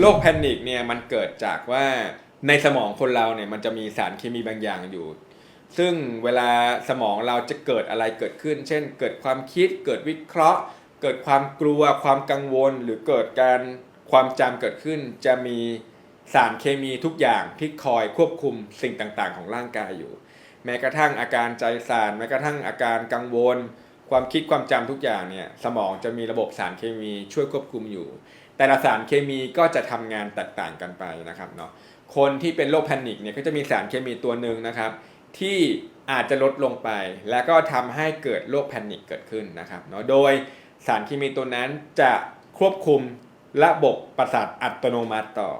โรคแพนิคเนี่ยมันเกิดจากว่าในสมองคนเราเนี่ยมันจะมีสารเคมีบางอย่างอยู่ ซึ่งเวลาสมองเราจะเกิดอะไรเกิดขึ้น เช่น เกิดความคิด เกิดวิเคราะห์ เกิดความกลัว ความกังวล หรือเกิดการความจำเกิดขึ้น จะมีสารเคมีทุกอย่างที่คอยควบคุมสิ่งต่างๆ ของร่างกายอยู่ แม้กระทั่งอาการใจสั่นแม้กระทั่งอาการกังวล ความคิดความจำทุกอย่างเนี่ยสมองจะมีระบบสารเคมีช่วยควบคุมอยู่ แต่ละสารเคมีก็จะทำงานแตกต่างกันไปนะครับเนาะคนที่เป็นโรคแพนิคเนี่ยก็จะมีสารเคมีตัวหนึ่งนะครับ ที่อาจจะลดลงไป และก็ทำให้เกิดโรคแพนิคเกิดขึ้นนะครับเนาะโดยสารเคมีตัวนั้นจะควบคุมระบบประสาทอัตโนมัติต่อ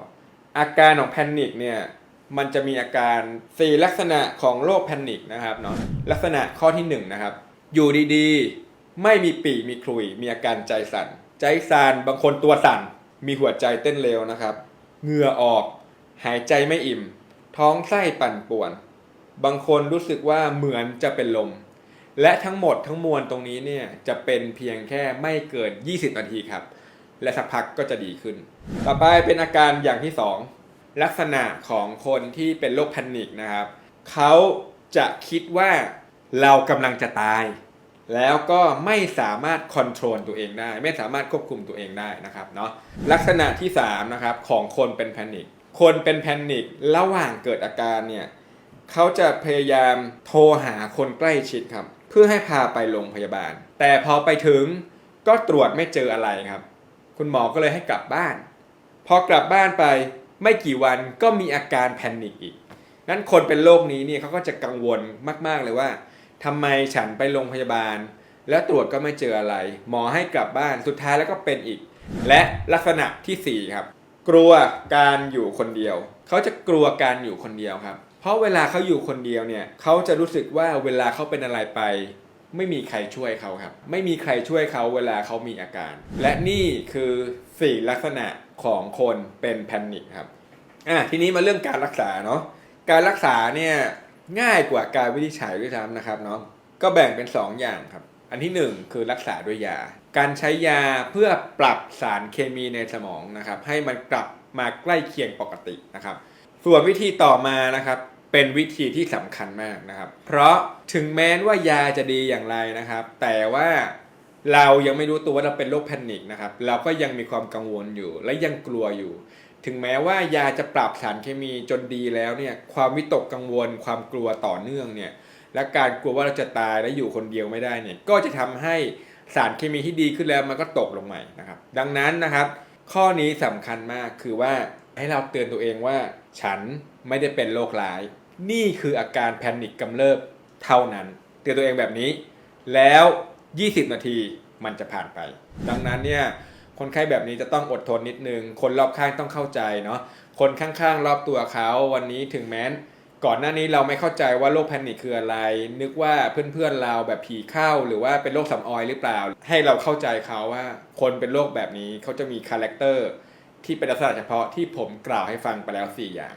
อาการของแพนิคเนี่ยมันจะมีอาการ 4 ลักษณะของโรคแพนิคนะครับเนาะลักษณะข้อที่1นะครับ อยู่ดีๆ ไม่มีปีมีคลุย มีอาการใจสั่น ใจสั่นบางคนตัวสั่น มีหัวใจเต้นเร็วนะครับ เหงื่อออก หายใจไม่อิ่ม ท้องไส้ปั่นป่วน บางคนรู้สึกว่าเหมือนจะเป็นลม และทั้งหมดทั้งมวลตรงนี้เนี่ยจะเป็นเพียงแค่ไม่เกิน 20 นาทีครับ และสักพักก็จะดีขึ้น ต่อไปเป็นอาการอย่างที่ 2 ลักษณะของคนที่เป็นโรคแพนิคนะครับ เขาจะคิดว่า เรากำลังจะตาย แล้วก็ไม่สามารถค o n t r o l ตัวเองได้ ไม่สามารถควบคุมตัวเองได้นะครับเนาะลักษณะที่3นะครับของคนเป็นแพนิคคนเป็นแพนิคระหว่างเกิดอาการเนี่ยเขาจะพยายามโทรหาคนใกล้ชิดครับ เพื่อให้พาไปโรงพยาบาล แต่พอไปถึงก็ตรวจไม่เจออะไรครับ คุณหมอก็เลยให้กลับบ้าน พอกลับบ้านไปไม่กี่วันก็มีอาการแพนิคอีกนั้นคนเป็นโรคนี้เนี่ยเขาก็จะกังวลมากๆเลยว่า ทำไมฉันไปโรงพยาบาล แล้วตรวจก็ไม่เจออะไร หมอให้กลับบ้านสุดท้ายแล้วก็เป็นอีก และลักษณะทีสี่4ครับกลัวการอยู่คนเดียว เขาจะกลัวการอยู่คนเดียวครับ เพราะเวลาเขาอยู่คนเดียวเนี่ยเขาจะรู้สึกว่าเวลาเขาเป็นอะไรไป ไม่มีใครช่วยเขาครับ ไม่มีใครช่วยเขาเวลาเขามีอาการ และนี่คือสี่ลักษณะของคนเป็นแพนิคครับอะทีนี้มาเรื่องการรักษาเนาะการรักษาเนี่ย ง่ายกว่าการวินิจฉัยด้วยซ้ำนะครับเนาะก็แบ่งเป็น 2 อย่างครับ อันที่ 1 คือรักษาด้วยยา การใช้ยาเพื่อปรับสารเคมีในสมองนะครับ ให้มันกลับมาใกล้เคียงปกตินะครับ ส่วนวิธีต่อมานะครับเป็นวิธีที่สำคัญมากนะครับ เพราะถึงแม้ว่ายาจะดีอย่างไรนะครับ แต่ว่าเรายังไม่รู้ตัวว่าเราเป็นโรคแพนิคนะครับ เราก็ยังมีความกังวลอยู่ และยังกลัวอยู่ ถึงแม้ว่ายาจะปรับสารเคมีจนดีแล้วเนี่ยความวิตกกังวล ความกลัวต่อเนื่องเนี่ยและการกลัวว่าเราจะตายและอยู่คนเดียวไม่ได้เนี่ยก็จะทำให้สารเคมีที่ดีขึ้นแล้วมันก็ตกลงใหม่นะครับ ดังนั้นนะครับ ข้อนี้สำคัญมากคือว่าให้เราเตือนตัวเองว่า ฉันไม่ได้เป็นโรคร้าย นี่คืออาการแพนิคกำเริบเท่านั้น เตือนตัวเองแบบนี้ แล้ว 20 นาทีมันจะผ่านไป ดังนั้นเนี่ย คนไข้แบบนี้จะต้องอดทนนิดนึง คนรอบข้างต้องเข้าใจเนาะ คนข้างๆ รอบตัวเขาวันนี้ถึงแม้นก่อนหน้านี้เราไม่เข้าใจว่าโรคแพนิคคืออะไร นึกว่าเพื่อนๆเราแบบผีเข้าหรือว่าเป็นโรคสำออยหรือเปล่า ให้เราเข้าใจเขาว่า คนเป็นโรคแบบนี้เขาจะมีคาแรคเตอร์ที่เป็นลักษณะเฉพาะที่ผมกล่าวให้ฟังไปแล้ว 4 อย่าง